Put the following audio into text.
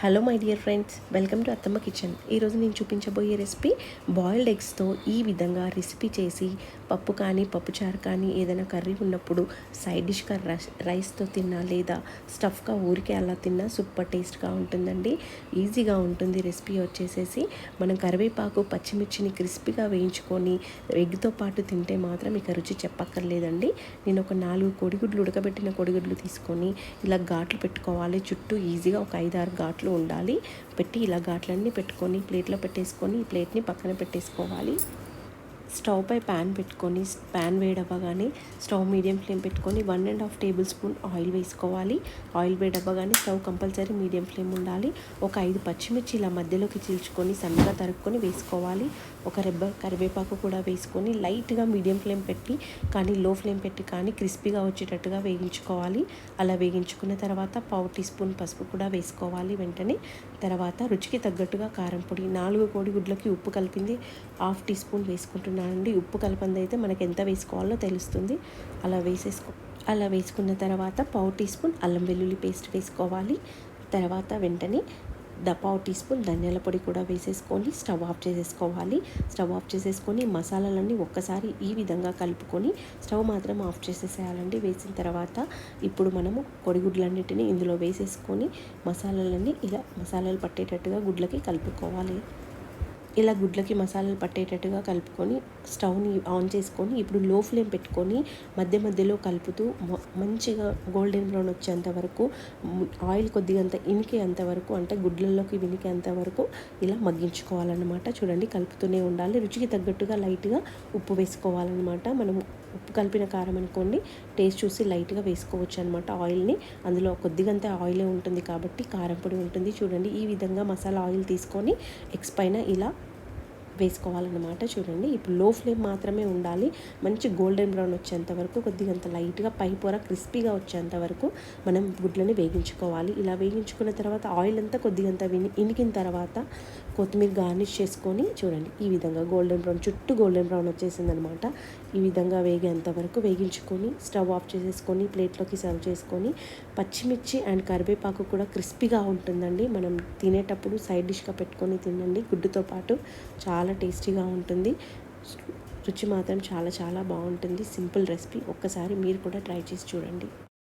Hello my dear friends. Welcome to Attamma kitchen. ఈరోజు నేను చూపించబోయే రెసిపీ బాయిల్డ్ ఎగ్స్తో ఈ విధంగా రెసిపీ చేసి పప్పు కానీ పప్పుచారు కానీ ఏదైనా కర్రీ ఉన్నప్పుడు సైడ్ డిష్గా రైస్తో తిన్నా లేదా స్టఫ్గా ఊరికే అలా తిన్నా సూపర్ టేస్ట్గా ఉంటుందండి. ఈజీగా ఉంటుంది రెసిపీ వచ్చేసేసి. మనం కరివేపాకు పచ్చిమిర్చిని క్రిస్పీగా వేయించుకొని ఎగ్తో పాటు తింటే మాత్రం ఇక రుచి చెప్పక్కర్లేదండి. నేను ఒక నాలుగు కొడిగుడ్లు ఉడకబెట్టిన కొడిగుడ్లు తీసుకొని ఇలా ఘాట్లు పెట్టుకోవాలి. చుట్టూ ఈజీగా ఒక ఐదు ఆరు ఘాట్లు ఘాట్లు ఉండాలి. పెట్టి ఇలా ఘాట్లన్నీ పెట్టుకొని ప్లేట్లో పెట్టేసుకొని ఈ ప్లేట్ని పక్కన పెట్టేసుకోవాలి. స్టవ్ పై ప్యాన్ పెట్టుకొని ప్యాన్ వేడవ్వగానే స్టవ్ మీడియం ఫ్లేమ్ పెట్టుకొని one and half tablespoon oil వేసుకోవాలి. ఆయిల్ వేడవ్వగానే స్టవ్ కంపల్సరీ మీడియం ఫ్లేమ్ ఉండాలి. ఒక ఐదు పచ్చిమిర్చి ఇలా మధ్యలోకి చీల్చుకొని సన్నగా తరుక్కొని వేసుకోవాలి. ఒక రెబ్బ కరివేపాకు కూడా వేసుకొని లైట్గా మీడియం ఫ్లేమ్ పెట్టి కానీ లో ఫ్లేమ్ పెట్టి కానీ క్రిస్పీగా వచ్చేటట్టుగా వేగించుకోవాలి అలా వేగించుకున్న తర్వాత పావు టీ స్పూన్ పసుపు కూడా వేసుకోవాలి వెంటనే. తర్వాత రుచికి తగ్గట్టుగా కారం పొడి నాలుగు కోడిగుడ్లకి ఉప్పు కలిపింది హాఫ్ టీ స్పూన్ నుండి ఉప్పు కలపంది అయితే మనకి ఎంత వేసుకోవాలో తెలుస్తుంది. అలా వేసేసుకో అలా వేసుకున్న తర్వాత పావు టీ స్పూన్ అల్లం వెల్లుల్లి పేస్ట్ వేసుకోవాలి. తర్వాత వెంటనే ద పావు టీ స్పూన్ ధనియాల పొడి కూడా వేసేసుకొని స్టవ్ ఆఫ్ చేసేసుకోవాలి. స్టవ్ ఆఫ్ చేసేసుకొని మసాలాలన్నీ ఒక్కసారి ఈ విధంగా కలుపుకొని స్టవ్ మాత్రం ఆఫ్ చేసేసేయాలండి. వేసిన తర్వాత ఇప్పుడు మనము కొడిగుడ్లన్నిటిని ఇందులో వేసేసుకొని మసాలాలన్నీ ఇలా మసాలాలు పట్టేటట్టుగా గుడ్లకి కలుపుకోవాలి. ఇలా గుడ్లకి మసాలాలు పట్టేటట్టుగా కలుపుకొని స్టవ్ని ఆన్ చేసుకొని ఇప్పుడు లో ఫ్లేమ్ పెట్టుకొని మధ్య మధ్యలో కలుపుతూ మంచిగా గోల్డెన్ బ్రౌన్ వచ్చేంత వరకు ఆయిల్ కొద్దిగా అంత ఇనికేంత వరకు అంటే గుడ్లలోకి వినికేంత వరకు ఇలా మగ్గించుకోవాలన్నమాట. చూడండి కలుపుతూనే ఉండాలి. రుచికి తగ్గట్టుగా లైట్గా ఉప్పు వేసుకోవాలన్నమాట. మనం ఉప్పు కలిపిన కారం అనుకోండి టేస్ట్ చూసి లైట్గా వేసుకోవచ్చు అనమాట ఆయిల్ని. అందులో కొద్దిగంత ఆయిలే ఉంటుంది కాబట్టి కారం పొడి ఉంటుంది. చూడండి ఈ విధంగా మసాలా ఆయిల్ తీసుకొని ఎగ్స్ పైన ఇలా వేసుకోవాలన్నమాట. చూడండి ఇప్పుడు లో ఫ్లేమ్ మాత్రమే ఉండాలి. మంచి గోల్డెన్ బ్రౌన్ వచ్చేంత వరకు కొద్దిగా అంత లైట్గా పై పొర క్రిస్పీగా వచ్చేంత వరకు మనం గుడ్లని వేగించుకోవాలి. ఇలా వేగించుకున్న తర్వాత ఆయిల్ అంతా కొద్దిగంత విని ఇనికిన తర్వాత కొత్తిమీర గార్నిష్ చేసుకొని చూడండి ఈ విధంగా గోల్డెన్ బ్రౌన్ చుట్టూ గోల్డెన్ బ్రౌన్ వచ్చేసింది అనమాట ఈ విధంగా వేగేంత వరకు వేగించుకొని స్టవ్ ఆఫ్ చేసేసుకొని ప్లేట్లోకి సర్వ్ చేసుకొని పచ్చిమిర్చి అండ్ కరివేపాకు కూడా క్రిస్పీగా ఉంటుందండి. మనం తినేటప్పుడు సైడ్ డిష్గా పెట్టుకొని తినండి. గుడ్డుతో పాటు చాలా చాలా టేస్టీగా ఉంటుంది. రుచి మాత్రం చాలా చాలా బాగుంటుంది. Simple recipe. ఒక్కసారి మీరు కూడా ట్రై చేసి చూడండి.